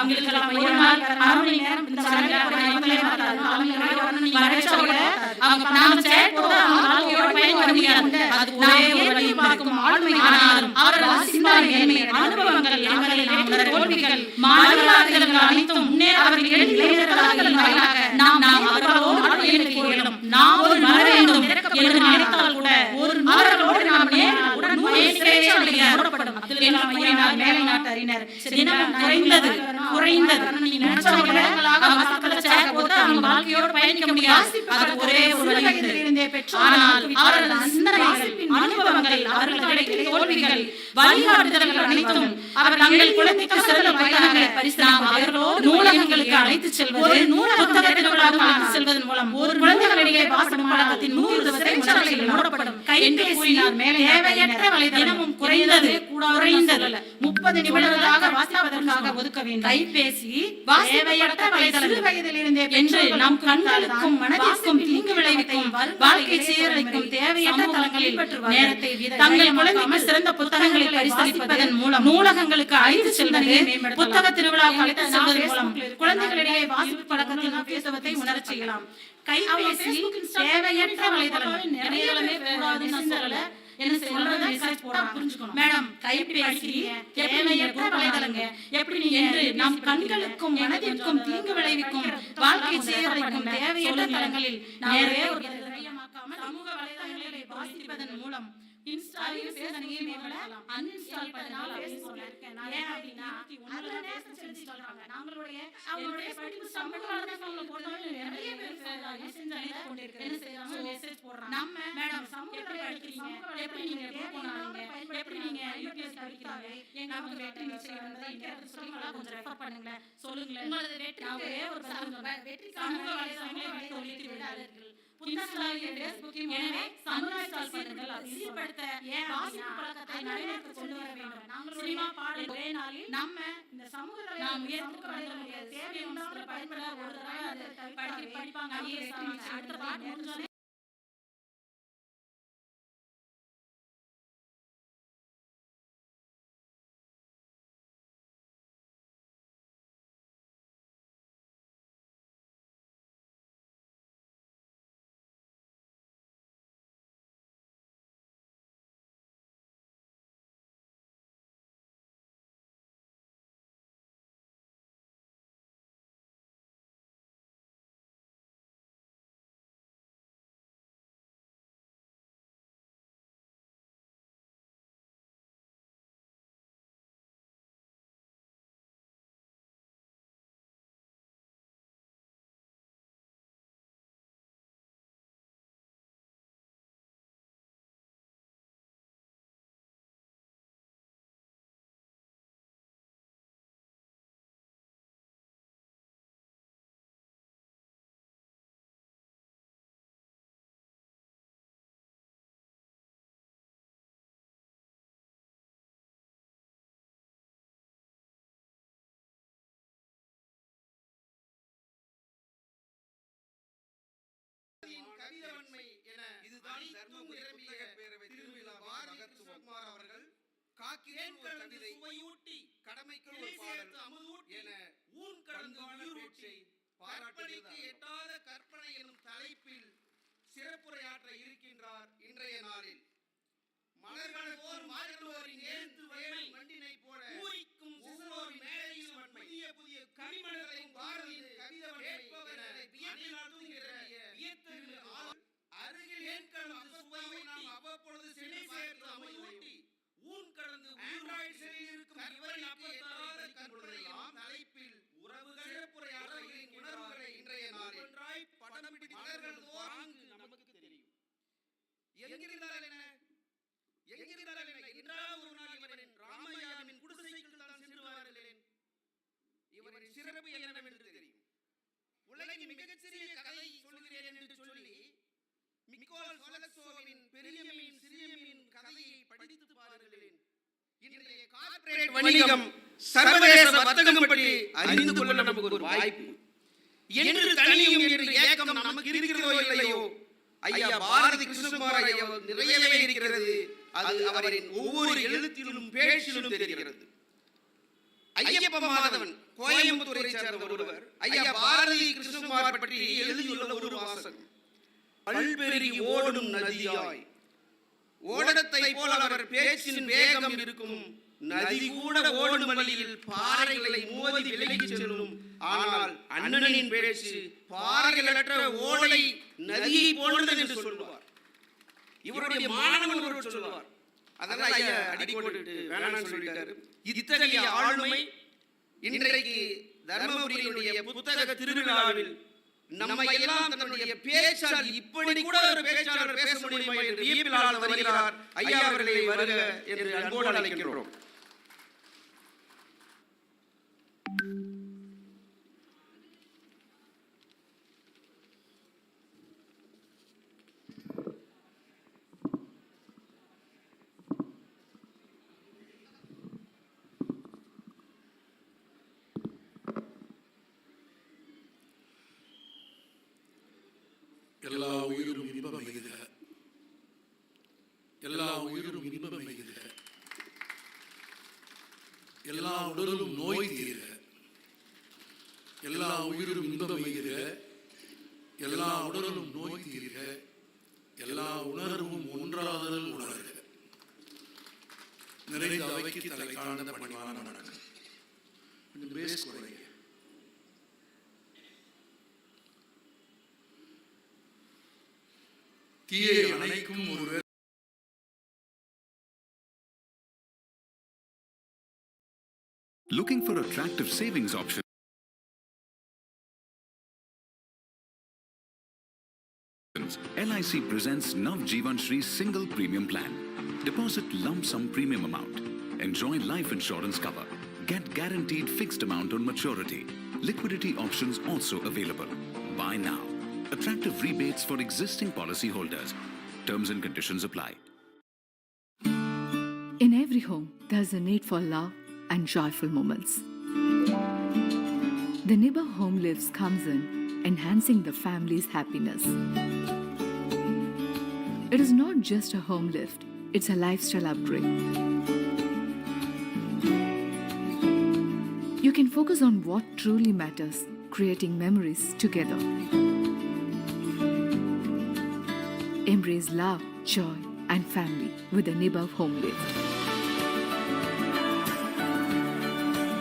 அவங்களுக்கு அரை மணி நேரம் இந்த சடங்குல அவங்க வரணும் நீங்க கூட அவங்க நாம அவங்க வர முடியாது. அது ஒரே ஒரு வழி பார்க்கும் ஆளுமை ஆனாலும் அவர்கள் சிந்தனை அனுபவங்கள் தோல்விகள் அனைத்தும் முன்னேற அவர்கள் நாம் நாம் அவர்களோடு நாம் ஒரு மர வேண்டும் நினைத்தால் கூட ஒரு அவர்களோடு நாம் நேரில் உடன் பேசவே கூறினார் மேலை நாட்டு அறிஞர். தினமும் குறைந்தது குறைந்தது. நீ நினைச்சா கூட அவங்க மக்களை சேர் போட்டு அவங்க வாழ்க்கையோடு பயணிக்க முடியாது. அது ஒரே ஒரு வழி உண்டு. ஆனால் அவர்கள் சிந்தனைகள் அனுபவங்கள் அவர்கள் கிடைக்கும் தோல்விகள் வழிகாட்டுதல்கள் அனைத்தும் அவர் தங்கள் குழந்தைக்கு அவர்களோடு நூலகங்களுக்கு அழைத்து செல்வது புத்தக திருவிழாவுக்கு அழைத்து செல்வதன் மூலம் ஒரு குழந்தைகளிடையே வாசம் பழக்கத்தின் நூறு மூடப்படும் கூறினார் மேலே தேவையற்ற வலை தினமும் குறைந்தது குறைந்தது. முப்பது நிமிடங்களாக வாசிப்பதற்காக ஒதுக்க வேண்டும். கைபேசி வயதிலிருந்தே என்று நம் கண்களுக்கும் மனதிற்கும் தீங்கு விளைவிக்கும் வாழ்க்கை சீரழிக்கும் தேவையற்ற தளங்களில் நேரத்தை தங்கள் குழந்தைக்கு சிறந்த புத்தகங்களை பரிசளிப்பதன் மூலம் நூலகங்களுக்கு அழைத்து செல்வது புத்தக திருவிழாவுக்கு அழைத்து செல்வதன் மூலம் குழந்தைகளிடையே வாசிப்பு பழக்கத்தின் முக்கியத்துவத்தை உணரச் செய்யலாம். கைபேசி தேவையற்ற வலைதளம் இணையதளமே கூடாதுன்னு சொல்லல. என்ன சொல்றது மெசேஜ் போடாம புரிஞ்சுக்கணும். மேடம் கைபேசி தேவையற்ற வலைதளங்க எப்படி என்று நம் கண்களுக்கும் மனதிற்கும் தீங்கு விளைவிக்கும். வாழ்க்கை சீரழிக்கும் தேவையற்ற தளங்களில் ஒரு திரையமாக்காமல் சமூக வலைதளங்களை வாசிப்பதன் மூலம் இன்ஸ்டாலையும் பேசனையும் மேம்படலாம் அன்இன்ஸ்டால் பண்ணனால அப்படின்னு சொல்லியிருக்கேன் நான் ஏன் அப்படின்னா அதுல நேசம் செலுத்தி சொல்றாங்க. நம்மளுடைய அவங்களுடைய படிப்பு சமூக வலைதளங்களை போட்டாலும் நிறைய பேர் மெசேஜ் அழைத்து கொண்டிருக்கிறது என்ன செய்யறாங்க மெசேஜ் போடுறாங்க. நம்ம மேடம் சமூகத்தை படிக்கிறீங்க? எப்படி நீங்க போனாங்க எப்படி நீங்க யூபிஎஸ் படிக்கிறாங்க? எங்க நமக்கு வெற்றி நிச்சயம் வந்தது இந்த இடத்துல சொல்லுங்களா கொஞ்சம் ரெஃபர் பண்ணுங்க சொல்லுங்களேன். உங்களது வெற்றி நான் ஒரே ஒரு சமூக வெற்றி சமூக வலைதளங்களை வைத்து ஒழித்து விடாதீர்கள். புத்தகங்களாகிய ஃபேஸ்புக்கையும் எனவே சமுதாயத்தால் பண்ணுங்கள் அதை சீர்படுத்த வாசிப்பு பழக்கத்தை நடைமுறைக்கு கொண்டு வர வேண்டும். நாங்கள் சினிமா பாடல்? ஒரே நாளில் நம்ம இந்த சமூகத்தை நாம் உயர்த்துக்க முடியாது தேவை உண்டாக பயன்பட ஒரு தடவை அது படிப்பாங்க அடுத்த பாட்டு முடிஞ்சோடனே கவிதவன்மை என இதுதான் தர்மபுரி பேரவை திருவிழா பாரதி கிருஷ்ணகுமார் அவர்கள் காக்கிறேன் ஒரு கவிதை சுவையூட்டி கடமைக்கு ஒரு பாடல் அமுதூட்டி என ஊன் கடந்து உயிரூட்டி கற்பனைக்கு எட்டாத கற்பனை எனும் தலைப்பில் சிறப்புரையாற்ற இருக்கின்றார் இன்றைய நாளில். மலர்கள் போர் மாறுகளோரின் எழுத்து வயல் மண்டினை போல எங்கிருந்தால் என்ன? எங்கிருந்தால் என்ன? என்றாவது ஒரு நாள் இவரின் ராமையாவின் குடிசைக்கு தான் சென்று வாருங்களேன் இவரின் சிறப்பு என்னவென்று தெரியும். உலகின் மிகச்சிறிய கதை சொல்கிறேன் என்று சொல்லி மிக்கோல் சொலக்சோவின் பெரிய மீன் சிறிய மீன் கதையை படித்து பாருங்களேன் இன்றைய கார்ப்பரேட் வணிகம் சர்வதேச வர்த்தகம் பற்றி அறிந்து கொள்ள நமக்கு ஒரு வாய்ப்பு. என்று தனியும் என்று ஏக்கம் நமக்கு இருக்கிறதோ இல்லையோ? ஐயா பாரதி கிருஷ்ணகுமார் ஐயா நிறையவே இருக்கிறது. அது அவரின் ஒவ்வொரு எழுத்திலும் பேச்சிலும் தெரிகிறது. ஐயப்ப மாதவன் கோயம்புத்தூரை சேர்ந்த ஒருவர். ஐயா பாரதி கிருஷ்ணகுமார் பற்றி எழுதியுள்ள ஒரு வாசகம். பல்பெருகி ஓடும் நதியாய். ஓடத்தை போல அவர் பேச்சின் வேகம் இருக்கும். நதி கூட ஓடும் வழியில் பாறைகளை மோதி விலகிச் செல்லும். ஆனால் அண்ணனின் பேச்சு பாறைகளற்ற ஓடை நதியை போன்றது என்று சொல்வார் இவருடைய மாணவன் ஒருவர் சொல்வார் அதெல்லாம் ஐயா அடி போட்டுட்டு வேணாம்னு சொல்லிட்டாரு. இத்தகைய ஆளுமை இன்றைக்கு தர்மபுரியினுடைய புத்தக திருவிழாவில் நம்மை எல்லாம் தன்னுடைய பேச்சால் இப்படி கூட ஒரு பேச்சாளர் பேச முடியுமா என்று வருகிறார். ஐயா அவர்களை வருக என்று அன்போடு அழைக்கின்றோம். எல்லா உயிரும் இன்பம் எய்துக எல்லா உயிரும் இன்பம் எய்துக எல்லா உடலும் நோய் தீர. எல்லா உயிரும் இன்பம் எய்துக எல்லா உடலும் நோய் தீர்க எல்லா உணர்வும் ஒன்றாதல் உணர்க. நிறைந்த அவைக்கு தலை தாழ்ந்த பணிவான வணக்கம் கொஞ்சம் பேஸ் தீயை அணைக்கும் ஒரு Looking for attractive savings options? LIC presents Nav Jeevan Shri Single Premium Plan. Deposit lump sum premium amount. Enjoy life insurance cover. Get guaranteed fixed amount on maturity. Liquidity options also available. Buy now. Attractive rebates for existing policyholders. Terms and conditions apply. In every home, there's a need for love and joyful moments. The Neighbor Home Lives comes in, enhancing the family's happiness. It is not just a home lift, it's a lifestyle upgrade. You can focus on what truly matters, creating memories together. Embrace love, joy, and family with the Neighbor Home Lift.